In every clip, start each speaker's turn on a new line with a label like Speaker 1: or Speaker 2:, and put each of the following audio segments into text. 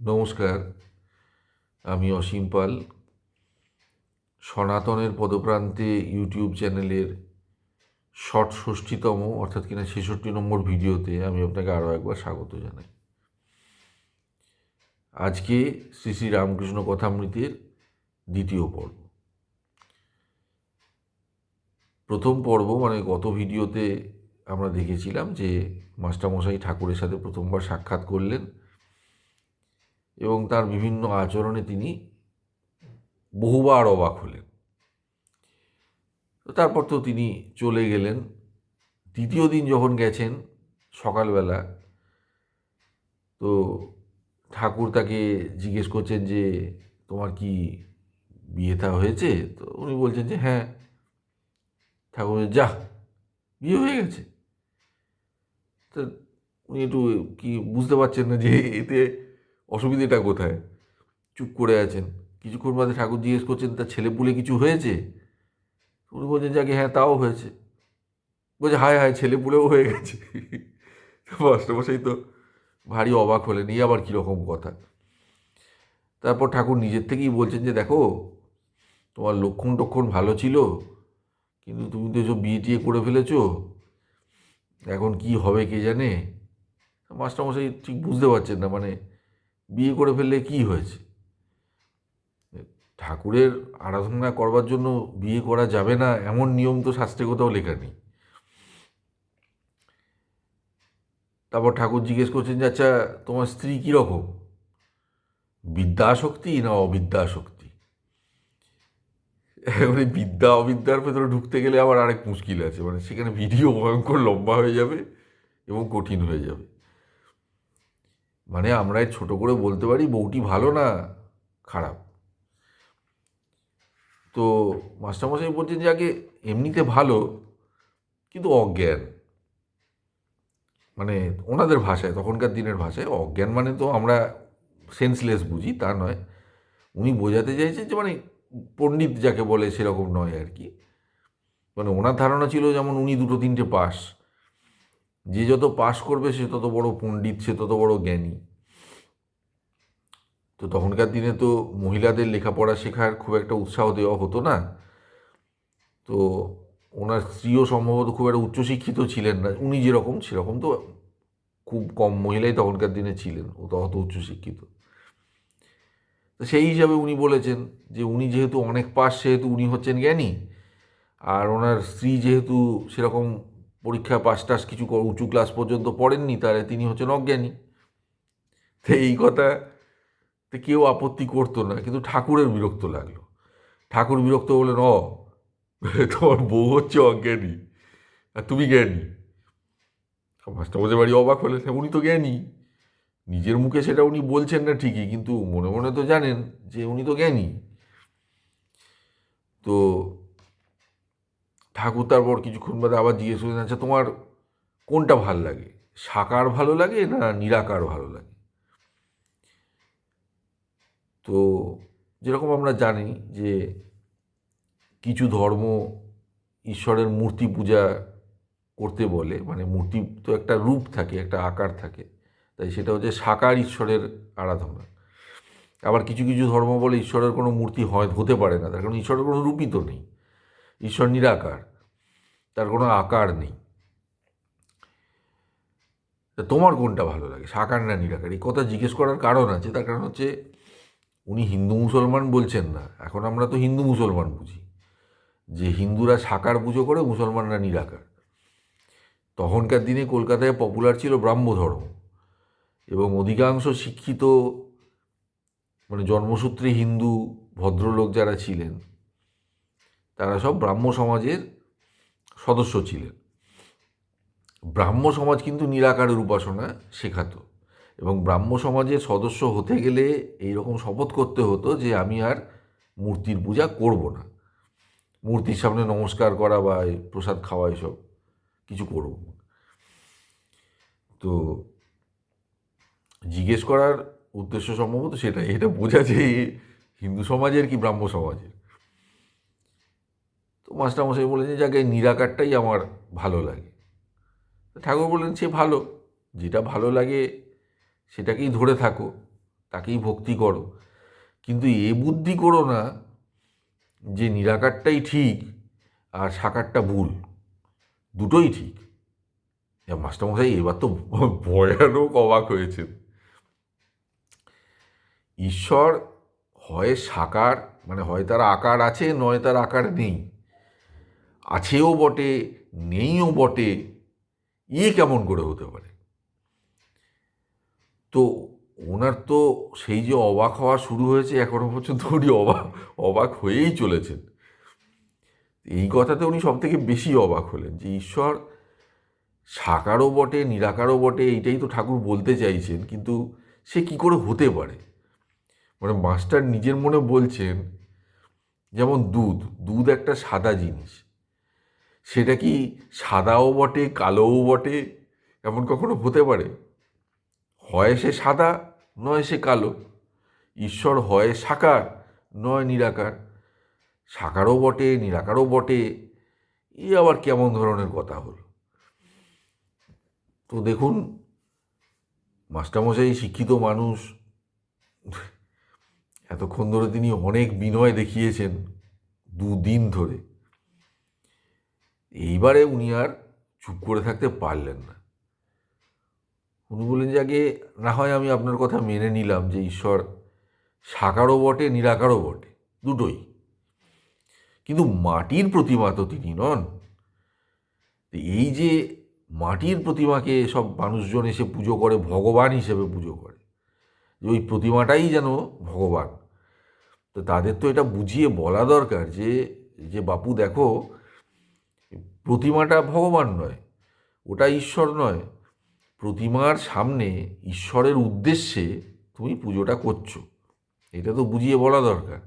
Speaker 1: নমস্কার, আমি অসীম পাল। সনাতনের পদপ্রান্তে ইউটিউব চ্যানেলের ষট ষষ্ঠীতম, অর্থাৎ কিনা ছেষট্টি নম্বর ভিডিওতে আমি আপনাকে আরও একবার স্বাগত জানাই। আজকে শ্রী শ্রী রামকৃষ্ণ কথামৃতের দ্বিতীয় পর্ব। প্রথম পর্ব মানে গত ভিডিওতে আমরা দেখেছিলাম যে মাস্টারমশাই ঠাকুরের সাথে প্রথমবার সাক্ষাৎ করলেন। এবং তার বিভিন্ন আচরণে তিনি বহুবার অবাক হলেন। তারপর তো তিনি চলে গেলেন। দ্বিতীয় দিন যখন গেছেন সকালবেলা, তো ঠাকুর তাকে জিজ্ঞেস করছেন যে, তোমার কি বিয়ে থা হয়েছে? তো উনি বলছেন যে হ্যাঁ। ঠাকুর যা, বিয়ে হয়ে গেছে। তো উনি একটু কি বুঝতে পারছেন না যে এতে অসুবিধেটা কোথায়? চুপ করে আছেন। কিছুক্ষণ বাদে ঠাকুর জিজ্ঞেস করছেন তার ছেলে পুলে কিছু হয়েছে? উনি বলছেন, যাকে হ্যাঁ তাও হয়েছে। বলছে, হায় হায়, ছেলে পুলেও হয়ে গেছে। মাস্টারমশাই তো ভারী অবাক হলেন, এই আবার কীরকম কথা? তারপর ঠাকুর নিজের থেকেই বলছেন যে, দেখো, তোমার লক্ষণ টক্ষণ ভালো ছিল, কিন্তু তুমি তো এসব বিয়ে টিয়ে করে ফেলেছো। এখন কি হবে কে জানে? মাস্টারমশাই ঠিক বুঝতে পারছেন না মানে বিয়ে করে ফেললে কি হয়েছে? ঠাকুরের আরাধনা করবার জন্য বিয়ে করা যাবে না, এমন নিয়ম তো শাস্ত্রে কোথাও লেখা নেই। তারপর ঠাকুর জিজ্ঞেস করছেন, যে আচ্ছা তোমার স্ত্রী কীরকম বিদ্যাশক্তি না অবিদ্যাশক্তি মানে বিদ্যা অবিদ্যার ভেতরে ঢুকতে গেলে আবার আরেক মুশকিল আছে মানে সেখানে ভিডিও ভয়ঙ্কর লম্বা হয়ে যাবে এবং কঠিন হয়ে যাবে। মানে আমরা ছোট করে বলতে পারি বউটি ভালো না খারাপ। তো মাস্টারমশাই বলছেন যে, আগে এমনিতে ভালো, কিন্তু অজ্ঞান। মানে ওনাদের ভাষায়, তখনকার দিনের ভাষায় অজ্ঞান মানে তো আমরা সেন্সলেস বুঝি, তা নয়। উনি বোঝাতে চাইছেন যে মানে পণ্ডিত যাকে বলে সেরকম নয় আর কি। মানে ওনার ধারণা ছিল যেমন উনি দুটো তিনটে পাস যে যত পাশ করবে সে তত বড় পণ্ডিত, সে তত বড় জ্ঞানী। তো তখনকার দিনে তো মহিলাদের লেখাপড়া শেখার খুব একটা উৎসাহ দেওয়া হতো না। তো ওনার স্ত্রীও সম্ভবত খুব একটা উচ্চশিক্ষিত ছিলেন না। উনি যেরকম, সেরকম তো খুব কম মহিলাই তখনকার দিনে ছিলেন। ও তো অত উচ্চশিক্ষিত। তো সেই হিসাবে উনি বলেছেন যে উনি যেহেতু অনেক পাশ, সেহেতু উনি হচ্ছেন জ্ঞানী। আর ওনার স্ত্রী যেহেতু সেরকম পরীক্ষা পাস টাস কিছু উঁচু ক্লাস পর্যন্ত পড়েননি তাহলে তিনি হচ্ছেন অজ্ঞানী। তো এই কথা তো কেউ আপত্তি করতো না কিন্তু ঠাকুরের বিরক্ত লাগল। ঠাকুর বিরক্ত বললেন অ তোমার বউ হচ্ছে অজ্ঞানী। আর তুমি জ্ঞানী? মাস্টারমশাই বাড়ি অবাক হলেন "হ্যাঁ, উনি তো জ্ঞানী। নিজের মুখে সেটা উনি বলছেন না ঠিকই কিন্তু মনে মনে তো জানেন যে উনি তো জ্ঞানী। তো ঠাকুর তারপর কিছুক্ষণ বাদে আবার জিজ্ঞেস করলেন আচ্ছা তোমার কোনটা ভালো লাগে? সাকার ভালো লাগে না নিরাকার ভালো লাগে? তো যেরকম আমরা জানি যে কিছু ধর্ম ঈশ্বরের মূর্তি পূজা করতে বলে মানে মূর্তি তো একটা রূপ থাকে, একটা আকার থাকে, তাই সেটা হচ্ছে সাকার ঈশ্বরের আরাধনা। আবার কিছু কিছু ধর্ম বলে ঈশ্বরের কোনো মূর্তি হয়, হতে পারে না, তার কারণ ঈশ্বরের কোনো রূপই তো নেই। ঈশ্বর নিরাকার, তার কোনো আকার নেই। তা তোমার কোনটা ভালো লাগে? সাকার না নিরাকার? এই কথা জিজ্ঞেস করার কারণ আছে, তার কারণ হচ্ছে উনি হিন্দু মুসলমান বলছেন না। এখন আমরা তো হিন্দু মুসলমান বুঝি। যে হিন্দুরা সাকার পুজো করে, মুসলমানরা নিরাকার। তখনকার দিনে কলকাতায় পপুলার ছিল ব্রাহ্ম ধর্ম এবং অধিকাংশ শিক্ষিত মানে জন্মসূত্রে হিন্দু ভদ্রলোক যারা ছিলেন তারা সব ব্রাহ্ম সমাজের সদস্য ছিলেন। ব্রাহ্ম সমাজ কিন্তু নিরাকারের উপাসনা শেখাতো এবং ব্রাহ্ম সমাজের সদস্য হতে গেলে এইরকম শপথ করতে হতো যে আমি আর মূর্তির পূজা করব না। মূর্তির সামনে নমস্কার করা বা এই প্রসাদ খাওয়া এসব কিছু করব। তো জিজ্ঞেস করার উদ্দেশ্য সম্ভবত সেটাই, এটা বোঝা যে হিন্দু সমাজের কি ব্রাহ্ম সমাজের? মাস্টারমশাই বলেন যে যাকে নিরাকারটাই আমার ভালো লাগে। ঠাকুর বললেন, সে ভালো, যেটা ভালো লাগে সেটাকেই ধরে থাকো, তাকেই ভক্তি করো। কিন্তু এ বুদ্ধি করো না যে নিরাকারটাই ঠিক আর সাকারটা ভুল, দুটোই ঠিক। মাস্টারমশাই, এবার তো ভয়ানক অবাক হয়েছেন। ঈশ্বর হয় সাকার মানে হয় তার আকার আছে, নয় তার আকার নেই। আছেও বটে, নেইও বটে ইয়ে কেমন করে হতে পারে? তো ওনার তো সেই যে অবাক হওয়া শুরু হয়েছে, এখনও পর্যন্ত উনি অবাক অবাক হয়েই চলেছেন। এই কথাতে উনি সব থেকে বেশি অবাক হলেন যে, ঈশ্বর সাকারও বটে, নিরাকারও বটে, এইটাই তো ঠাকুর বলতে চাইছেন, কিন্তু সে কি করে হতে পারে? মানে মাস্টার নিজের মনে বলছেন, যেমন দুধ দুধ একটা সাদা জিনিস। সেটা কি সাদাও বটে, কালোও বটে? এমন কখনো হতে পারে? হয় সে সাদা, নয় সে কালো। ঈশ্বর হয় সাকার, নয় নিরাকার। সাকারও বটে, নিরাকারও বটে। এ আবার কেমন ধরনের কথা হল? তো দেখুন, মাস্টারমশাই শিক্ষিত মানুষ। এতক্ষণ ধরে তিনি অনেক বিনয় দেখিয়েছেন, দুদিন ধরে। এইবারে উনি আর চুপ করে থাকতে পারলেন না। উনি বললেন যে, আগে না হয় আমি আপনার কথা মেনে নিলাম যে ঈশ্বর সাকারও বটে, নিরাকারও বটে, দুটোই। কিন্তু মাটির প্রতিমা তো তিনি নন। এই যে মাটির প্রতিমাকে সব মানুষজন এসে পুজো করে, ভগবান হিসেবে পুজো করে, যে ওই প্রতিমাটাই যেন ভগবান, তো তাদের তো এটা বুঝিয়ে বলা দরকার যে যে বাপু দেখো প্রতিমাটা ভগবান নয়, ওটা ঈশ্বর নয়। প্রতিমার সামনে ঈশ্বরের উদ্দেশ্যে তুমি পুজোটা করছ, এটা তো বুঝিয়ে বলা দরকার।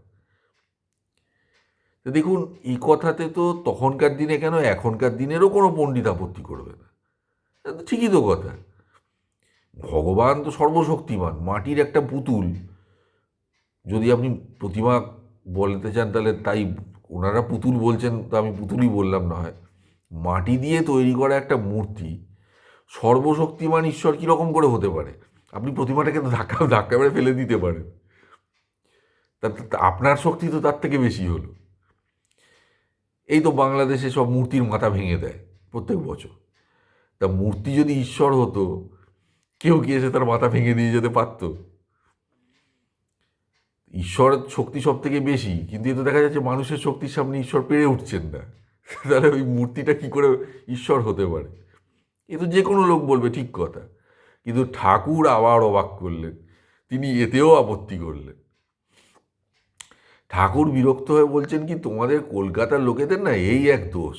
Speaker 1: দেখুন, এই কথাতে তো তখনকার দিনে কেন এখনকার দিনেরও কোনো পণ্ডিত আপত্তি করবে না? ঠিকই তো কথা। ভগবান তো সর্বশক্তিমান, মাটির একটা পুতুল। যদি আপনি প্রতিমা বলতে চান, তাহলে তাই ওনারা পুতুল বলছেন, তো আমি পুতুলই বললাম না হয়। মাটি দিয়ে তৈরি করা একটা মূর্তি সর্বশক্তিমান ঈশ্বর কীরকম করে হতে পারে? আপনি প্রতিমাটাকে তো ধাক্কা ধাক্কা মেরে ফেলে দিতে পারেন। তা আপনার শক্তি তো তার থেকে বেশি হলো। এই তো বাংলাদেশে সব মূর্তির মাথা ভেঙে দেয় প্রত্যেক বছর। তা মূর্তি যদি ঈশ্বর হতো, কেউ কি এসে তার মাথা ভেঙে দিয়ে যেতে পারতো? ঈশ্বরের শক্তি সব থেকে বেশি, কিন্তু এ তো দেখা যাচ্ছে মানুষের শক্তির সামনে ঈশ্বর পেরে উঠছেন না। তাহলে ওই মূর্তিটা কি করে ঈশ্বর হতে পারে? এ তো যে কোনো লোক বলবে, ঠিক কথা। কিন্তু ঠাকুর আবার অবাক করলেন। তিনি এতেও আপত্তি করলেন। ঠাকুর বিরক্ত হয়ে বলছেন, কি তোমাদের কলকাতার লোকেদের না এই এক দোষ?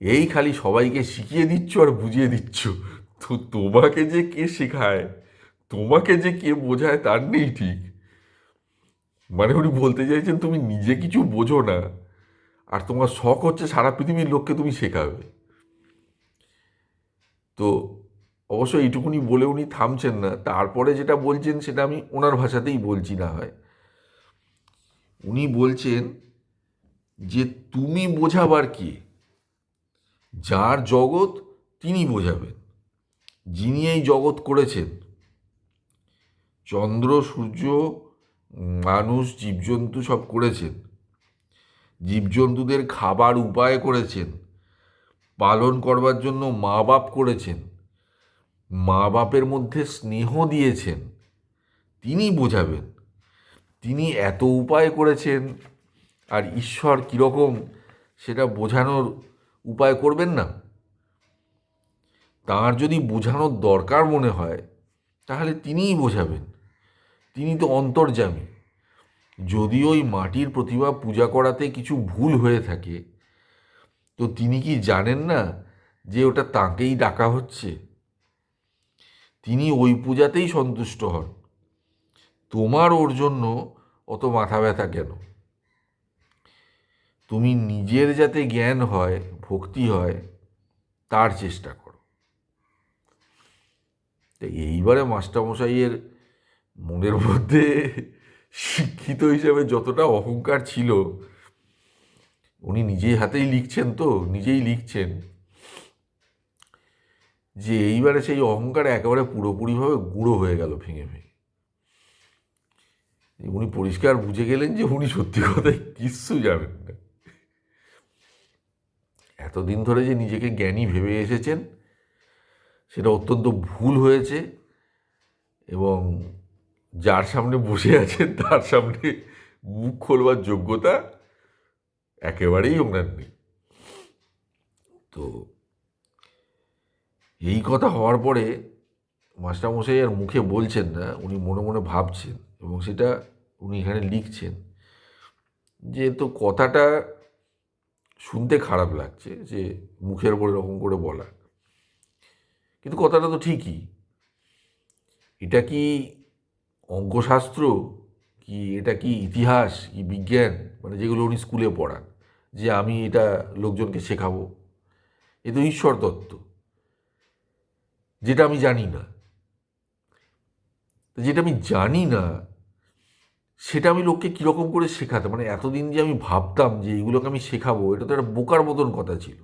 Speaker 1: এই খালি সবাইকে শিখিয়ে দিচ্ছ আর বুঝিয়ে দিচ্ছ। তো তোমাকে যে কে শেখায়? তোমাকে যে কে বোঝায় তার নেই ঠিক। মানে উনি বলতে চাইছেন, তুমি নিজে কিছু বোঝো না। আর তোমার শখ হচ্ছে সারা পৃথিবীর লোককে তুমি শেখাবে। তো অবশ্য এইটুকুনি বলে উনি থামছেন না, তারপরে যেটা বলছেন সেটা আমি ওনার ভাষাতেই বলছি না হয়। উনি বলছেন যে তুমি বোঝাবার কি? যার জগৎ তিনি বোঝাবেন, যিনি এই জগৎ করেছেন। চন্দ্র, সূর্য, মানুষ, জীবজন্তু সব করেছেন। জীবজন্তুদের খাবার উপায় করেছেন, পালন করবার জন্য মা বাপ করেছেন মা বাপের মধ্যে স্নেহ দিয়েছেন, তিনি বোঝাবেন, তিনি এত উপায় করেছেন। আর ঈশ্বর কীরকম সেটা বোঝানোর উপায় করবেন না? তার যদি বোঝানোর দরকার মনে হয়, তাহলে তিনিই বোঝাবেন। তিনি তো অন্তর্জামী যদি ওই মাটির প্রতিভা পূজা করাতে কিছু ভুল হয়ে থাকে, তো তিনি কি জানেন না যে ওটা তাঁকেই ডাকা হচ্ছে? তিনি ওই পূজাতেই সন্তুষ্ট হন। তোমার ওর জন্য অত মাথা ব্যথা কেন? তুমি নিজের যাতে জ্ঞান হয়, ভক্তি হয়, তার চেষ্টা করো। এইবারে মাস্টারমশাইয়ের মনের মধ্যে শিক্ষিত হিসেবে যতটা অহংকার ছিল, উনি নিজেই হাতেই লিখছেন তো, নিজেই লিখছেন যে এইবারে সেই অহংকার একেবারে পুরোপুরিভাবে গুঁড়ো হয়ে গেল ভেঙে ভেঙে। উনি পরিষ্কার বুঝে গেলেন যে উনি সত্যি কথাই কিচ্ছু জানেন না। এতদিন ধরে যে নিজেকে জ্ঞানী ভেবে এসেছেন, সেটা অত্যন্ত ভুল হয়েছে এবং যার সামনে বসে আছেন, তার সামনে মুখ খোলবার যোগ্যতা একেবারেই ওনার নেই। তো এই কথা হওয়ার পরে মাস্টারমশাই আর মুখে বলছেন না, উনি মনে মনে ভাবছেন এবং সেটা উনি এখানে লিখছেন যে, তো কথাটা শুনতে খারাপ লাগছে, যে মুখের ওপর এরকম করে বলা। কিন্তু কথাটা তো ঠিকই। এটা কি অঙ্কশাস্ত্র কি, এটা কি ইতিহাস, কি বিজ্ঞান? মানে যেগুলো উনি স্কুলে পড়ান, যে আমি এটা লোকজনকে শেখাবো। এ তো ঈশ্বর তত্ত্ব। যেটা আমি জানি না। যেটা আমি জানি না, সেটা আমি লোককে কীরকম করে শেখাতে মানে এতদিন যে আমি ভাবতাম যে এইগুলোকে আমি শেখাবো, এটা তো একটা বোকার মতন কথা ছিল।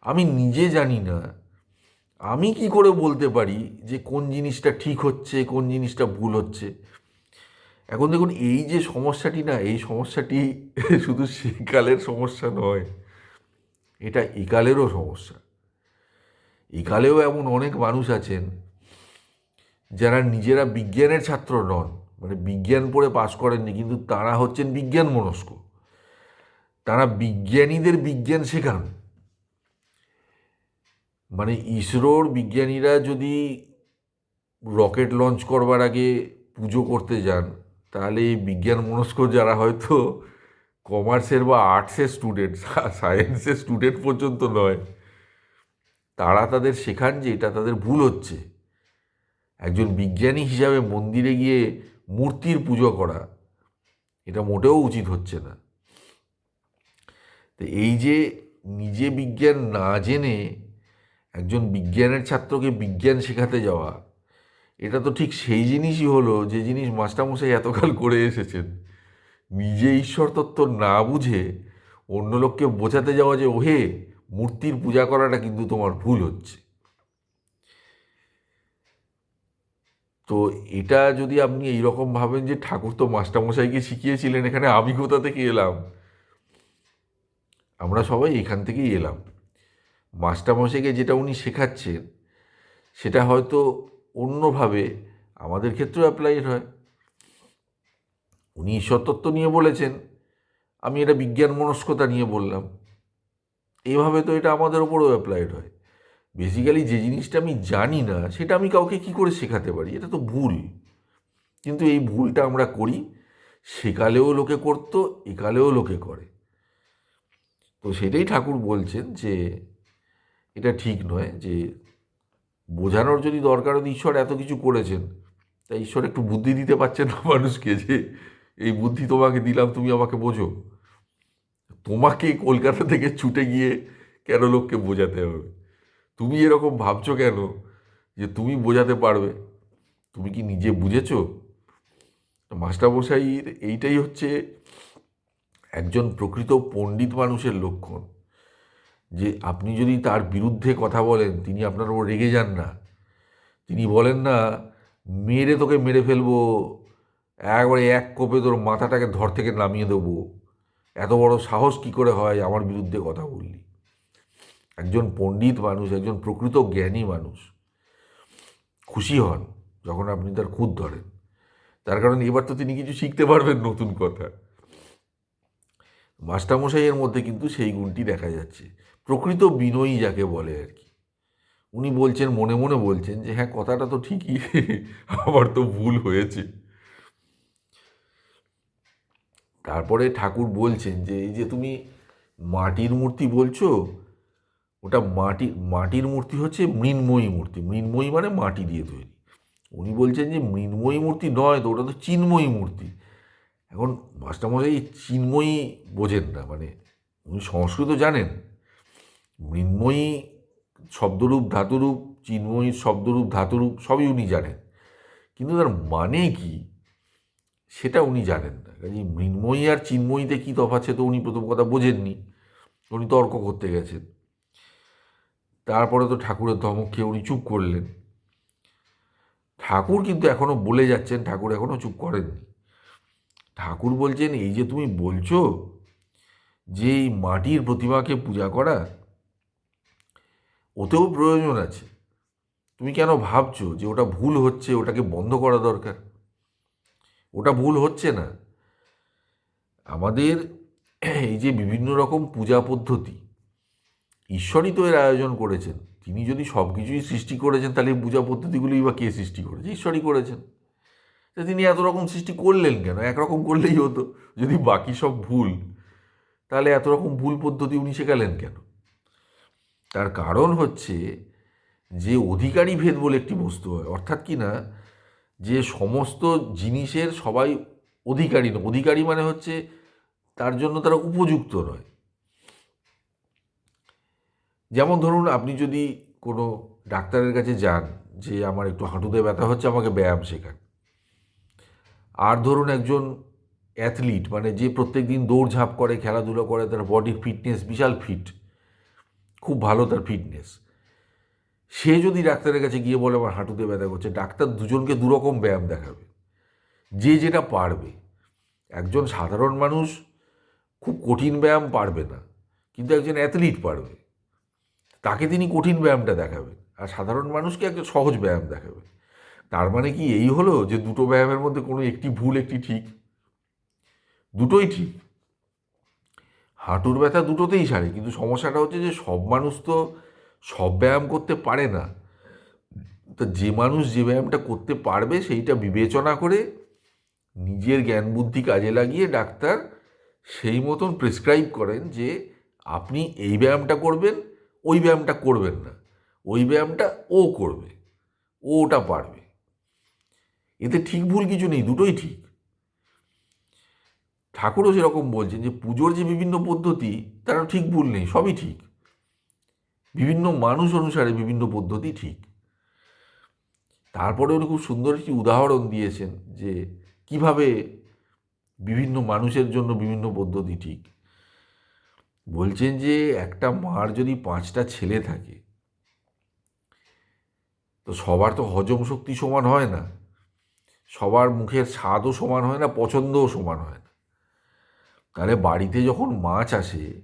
Speaker 1: আমি নিজে জানি না আমি কি করে বলতে পারি যে কোন জিনিসটা ঠিক হচ্ছে, কোন জিনিসটা ভুল হচ্ছে? এখন দেখুন, এই যে সমস্যাটি না, এই সমস্যাটি শুধু সেকালের সমস্যা নয়, এটা একালেরও সমস্যা। একালেও এমন অনেক মানুষ আছেন যারা নিজেরা বিজ্ঞানের ছাত্র নন মানে বিজ্ঞান পড়ে পাশ করেননি, কিন্তু তারা হচ্ছেন বিজ্ঞান মনস্ক তারা বিজ্ঞানীদের বিজ্ঞান শেখান। মানে ইসরোর বিজ্ঞানীরা যদি রকেট লঞ্চ করবার আগে পুজো করতে যান, তাহলে এই বিজ্ঞান মনস্ক যারা হয়তো কমার্সের বা আর্টসের স্টুডেন্ট সায়েন্সের স্টুডেন্ট পর্যন্ত নয়, তারা তাদের শেখান যে এটা তাদের ভুল হচ্ছে। একজন বিজ্ঞানী হিসাবে মন্দিরে গিয়ে মূর্তির পুজো করা, এটা মোটেও উচিত হচ্ছে না। তো এই যে নিজে বিজ্ঞান না জেনে একজন বিজ্ঞানের ছাত্রকে বিজ্ঞান শেখাতে যাওয়া, এটা তো ঠিক সেই জিনিসই হলো যে জিনিস মাস্টারমশাই এতকাল করে এসেছেন। নিজে ঈশ্বর তত্ত্ব না বুঝে অন্য লোককে বোঝাতে যাওয়া যে, ওহে, মূর্তির পূজা করাটা কিন্তু তোমার ভুল হচ্ছে। তো এটা যদি আপনি এইরকম ভাবেন যে, ঠাকুর তো মাস্টারমশাইকে শিখিয়েছিলেন, এখানে আমি কোথা থেকে এলাম? আমরা সবাই এখান থেকেই এলাম। মাস্টারমশাইকে যেটা উনি শেখাচ্ছেন, সেটা হয়তো অন্যভাবে আমাদের ক্ষেত্রেও অ্যাপ্লাইড হয়। উনি ঈশ্বরতত্ত্ব নিয়ে বলেছেন, আমি এটা বিজ্ঞান মনস্কতা নিয়ে বললাম। এইভাবে তো এটা আমাদের ওপরেও অ্যাপ্লাইড হয়। বেসিক্যালি যে জিনিসটা আমি জানি না, সেটা আমি কাউকে কি করে শেখাতে পারি? এটা তো ভুল। কিন্তু এই ভুলটা আমরা করি সেকালেও লোকে করতো, একালেও লোকে করে। তো সেটাই ঠাকুর বলছেন যে এটা ঠিক নয় যে বোঝানোর যদি দরকার হতো ঈশ্বর এত কিছু করেছেন তাই ঈশ্বর একটু বুদ্ধি দিতে পারছেন না মানুষকে যে, এই বুদ্ধি তোমাকে দিলাম, তুমি আমাকে বোঝো। তোমাকে কলকাতা থেকে ছুটে গিয়ে কেন লোককে বোঝাতে হবে? তুমি এরকম ভাবছ কেন যে তুমি বোঝাতে পারবে? তুমি কি নিজে বুঝেছ? মাস্টারমশাইয়ের এইটাই হচ্ছে একজন প্রকৃত পণ্ডিত মানুষের লক্ষণ। যে আপনি যদি তার বিরুদ্ধে কথা বলেন, তিনি আপনার ওপর রেগে যান না। তিনি বলেন, না, মেরে তোকে মেরে ফেলব। একবারে এক কোপে তোর মাথাটাকে ধর থেকে নামিয়ে দেবো। এত বড় সাহস কি করে হয় আমার বিরুদ্ধে কথা বললি? একজন পণ্ডিত মানুষ, একজন প্রকৃত জ্ঞানী মানুষ খুশি হন যখন আপনি তার খুদ ধরেন। তার কারণ এবার তো তিনি কিছু শিখতে পারবেন নতুন কথা। মাস্টারমশাইয়ের মধ্যে কিন্তু সেই গুণটি দেখা যাচ্ছে। প্রকৃত বিনয়ী যাকে বলে আর কি। উনি বলছেন, মনে মনে বলছেন যে হ্যাঁ কথাটা তো ঠিকই আমার তো ভুল হয়েছে। তারপরে ঠাকুর বলছেন যে, এই যে তুমি মাটির মূর্তি বলছো, ওটা মাটি, মাটির মূর্তি হচ্ছে মৃন্ময়ী মূর্তি। মৃন্ময়ী মানে মাটি দিয়ে তৈরি। উনি বলছেন যে, মৃন্ময়ী মূর্তি নয় তো, ওটা তো চিন্ময়ী মূর্তি। এখন মাস্টারমশাই, চিন্ময়ী বোঝেন না মানে উনি সংস্কৃত জানেন। মৃন্ময়ী শব্দরূপ, ধাতুরূপ, চিন্ময়ী শব্দরূপ, ধাতুরূপ, সবই উনি জানেন। কিন্তু তার মানে কি সেটা উনি জানেন না। কাজে মৃন্ময়ী আর চিন্ময়ীতে কী তফাৎ সে তো উনি প্রথম কথা বোঝেননি। উনি তর্ক করতে গেছেন। তারপরে তো ঠাকুরের ধমক খেয়ে উনি চুপ করলেন। ঠাকুর কিন্তু এখনও বলে যাচ্ছেন, ঠাকুর এখনও চুপ করেননি। ঠাকুর বলছেন, এই যে তুমি বলছো যে এই মাটির প্রতিমাকে পূজা করা ওতেও প্রয়োজন আছে। তুমি কেন ভাবছ যে ওটা ভুল হচ্ছে, ওটাকে বন্ধ করা দরকার? ওটা ভুল হচ্ছে না। আমাদের এই যে বিভিন্ন রকম পূজা পদ্ধতি, ঈশ্বরই তো এর আয়োজন করেছেন। তিনি যদি সব কিছুই সৃষ্টি করেছেন, তাহলে পূজা পদ্ধতিগুলোই বা কে সৃষ্টি করেছে? ঈশ্বরই করেছেন। তা তিনি এত রকম সৃষ্টি করলেন কেন? একরকম করলেই হতো। যদি বাকি সব ভুল, তাহলে এত রকম ভুল পদ্ধতি উনি শেখালেন কেন? তার কারণ হচ্ছে যে অধিকারী ভেদ বলে একটি বস্তু হয়। অর্থাৎ কি না? যে সমস্ত জিনিসের সবাই অধিকারী না অধিকারী মানে হচ্ছে তার জন্য তারা উপযুক্ত নয়। যেমন ধরুন, আপনি যদি কোনো ডাক্তারের কাছে যান যে আমার একটু হাঁটুতে ব্যথা হচ্ছে, আমাকে ব্যায়াম শেখান। আর ধরুন একজন অ্যাথলিট মানে যে প্রত্যেক দিন দৌড়ঝাঁপ করে, খেলাধুলো করে, তার বডি ফিটনেস বিশাল ফিট খুব ভালো তার ফিটনেস সে যদি ডাক্তারের কাছে গিয়ে বলে, আমার হাঁটুতে ব্যথা করছে, ডাক্তার দুজনকে দুরকম ব্যায়াম দেখাবে। যে যেটা পারবে। একজন সাধারণ মানুষ খুব কঠিন ব্যায়াম পারবে না, কিন্তু একজন অ্যাথলিট পারবে। তাকে তিনি কঠিন ব্যায়ামটা দেখাবেন। আর সাধারণ মানুষকে একজন সহজ ব্যায়াম দেখাবেন। তার মানে কি? এই হলো যে দুটো ব্যায়ামের মধ্যে কোনো একটি ভুল, একটি ঠিক। দুটোই ঠিক। হাঁটুর ব্যথা দুটোতেই সারে, কিন্তু সমস্যাটা হচ্ছে যে সব মানুষ তো সব ব্যায়াম করতে পারে না। তো যে মানুষ যে ব্যায়ামটা করতে পারবে সেইটা বিবেচনা করে নিজের জ্ঞান বুদ্ধি কাজে লাগিয়ে ডাক্তার সেই মতন প্রেসক্রাইব করেন যে আপনি এই ব্যায়ামটা করবেন, ওই ব্যায়ামটা করবেন না। ওই ব্যায়ামটা ও করবে ও ওটা পারবে। এতে ঠিক ভুল কিছু নেই, দুটোই ঠিক। ঠাকুরও সেরকম বলছেন যে পুজোর যে বিভিন্ন পদ্ধতি তারা ঠিক ভুল নেই, সবই ঠিক। বিভিন্ন মানুষ অনুসারে বিভিন্ন পদ্ধতি ঠিক। তারপরে উনি খুব সুন্দর একটি উদাহরণ দিয়েছেন যে কীভাবে বিভিন্ন মানুষের জন্য বিভিন্ন পদ্ধতি ঠিক। বলছেন যে একটা মার যদি পাঁচটা ছেলে থাকে, তো সবার তো হজম শক্তি সমান হয় না, সবার মুখের স্বাদও সমান হয় না, পছন্দও সমান হয় না। তাহলে বাড়িতে যখন মাছ আসে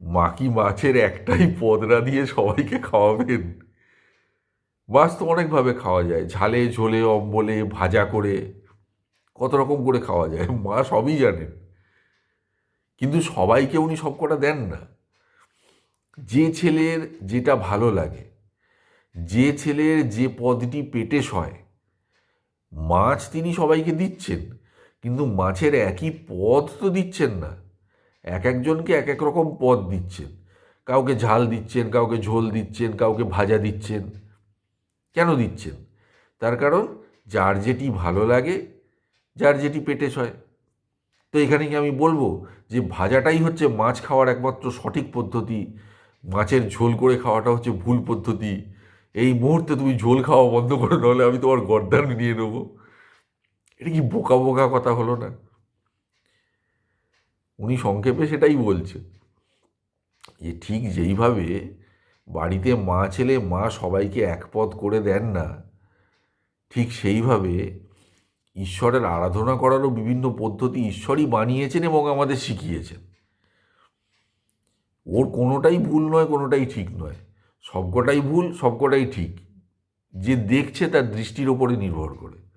Speaker 1: মা কি মাছের একটাই পদরা দিয়ে সবাইকে খাওয়াবেন। মাছ তো অনেকভাবে খাওয়া যায়, ঝালে, ঝোলে, অম্বলে, ভাজা করে, কত রকম করে খাওয়া যায়, মা সবই জানেন। কিন্তু সবাইকে উনি সব কটা দেন না। যে ছেলের যেটা ভালো লাগে, যে ছেলের যে পদটি পেটে সয়, মাছ তিনি সবাইকে দিচ্ছেন। কিন্তু মাছের একই পদ তো দিচ্ছেন না। এক একজনকে এক এক রকম পদ দিচ্ছেন। কাউকে ঝাল দিচ্ছেন, কাউকে ঝোল দিচ্ছেন, কাউকে ভাজা দিচ্ছেন। কেন দিচ্ছেন? তার কারণ যার যেটি ভালো লাগে, যার যেটি পেটে সয়। তো এখানে কি আমি বলব যে ভাজাটাই হচ্ছে মাছ খাওয়ার একমাত্র সঠিক পদ্ধতি, মাছের ঝোল করে খাওয়াটা হচ্ছে ভুল পদ্ধতি। এই মুহূর্তে তুমি ঝোল খাওয়া বন্ধ করে, নাহলে আমি তোমার গর্দান নিয়ে নেব। এটা কি বোকা বোকা কথা হলো না? উনি সংক্ষেপে সেটাই বলছেন যে ঠিক যেইভাবে বাড়িতে মা, ছেলে, মা সবাইকে এক পদ করে দেন না, ঠিক সেইভাবে ঈশ্বরের আরাধনা করারও বিভিন্ন পদ্ধতি ঈশ্বরই বানিয়েছেন এবং আমাদের শিখিয়েছেন। ওর কোনোটাই ভুল নয়, কোনোটাই ঠিক নয়। সবকটাই ভুল, সবকটাই ঠিক। যে দেখছে তার দৃষ্টির ওপরে নির্ভর করে।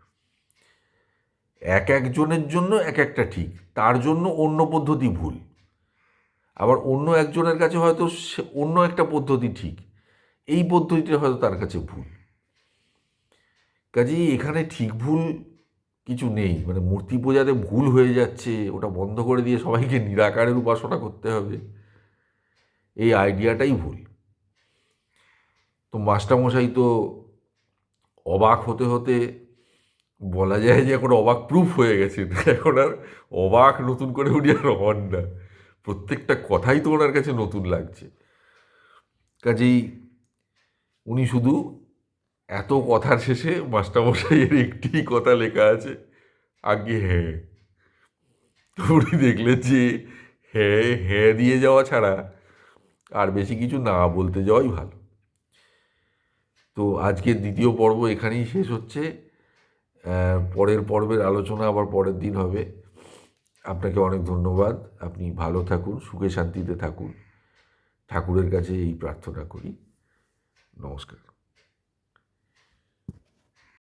Speaker 1: এক একজনের জন্য এক একটা ঠিক, তার জন্য অন্য পদ্ধতি ভুল। আবার অন্য একজনের কাছে হয়তো অন্য একটা পদ্ধতি ঠিক, এই পদ্ধতিটা হয়তো তার কাছে ভুল। কাজেই এখানে ঠিক ভুল কিছু নেই মানে মূর্তি পূজাতে ভুল হয়ে যাচ্ছে, ওটা বন্ধ করে দিয়ে সবাইকে নিরাকারের উপাসনা করতে হবে, এই আইডিয়াটাই ভুল। তো মাস্টারমশাই তো অবাক হতে হতে বলা যায় যে এখন অবাক প্রুফ হয়ে গেছেন এখন আর অবাক নতুন করে উনি আর হন না। প্রত্যেকটা কথাই তো ওনার কাছে নতুন লাগছে। কাজেই উনি শুধু এত কথার শেষে মাস্টারমশাইয়ের একটি কথা লেখা আছে, আগে হ্যাঁ। উনি দেখলেন যে হ্যাঁ হ্যাঁ দিয়ে যাওয়া ছাড়া আর বেশি কিছু না বলতে যাওয়াই ভালো। তো আজকের দ্বিতীয় পর্ব এখানেই শেষ হচ্ছে। পরের পর্বের আলোচনা আবার পরের দিন হবে। আপনাকে অনেক ধন্যবাদ। আপনি ভালো থাকুন, সুখে শান্তিতে থাকুন। ঠাকুরের কাছে এই প্রার্থনা করি। নমস্কার।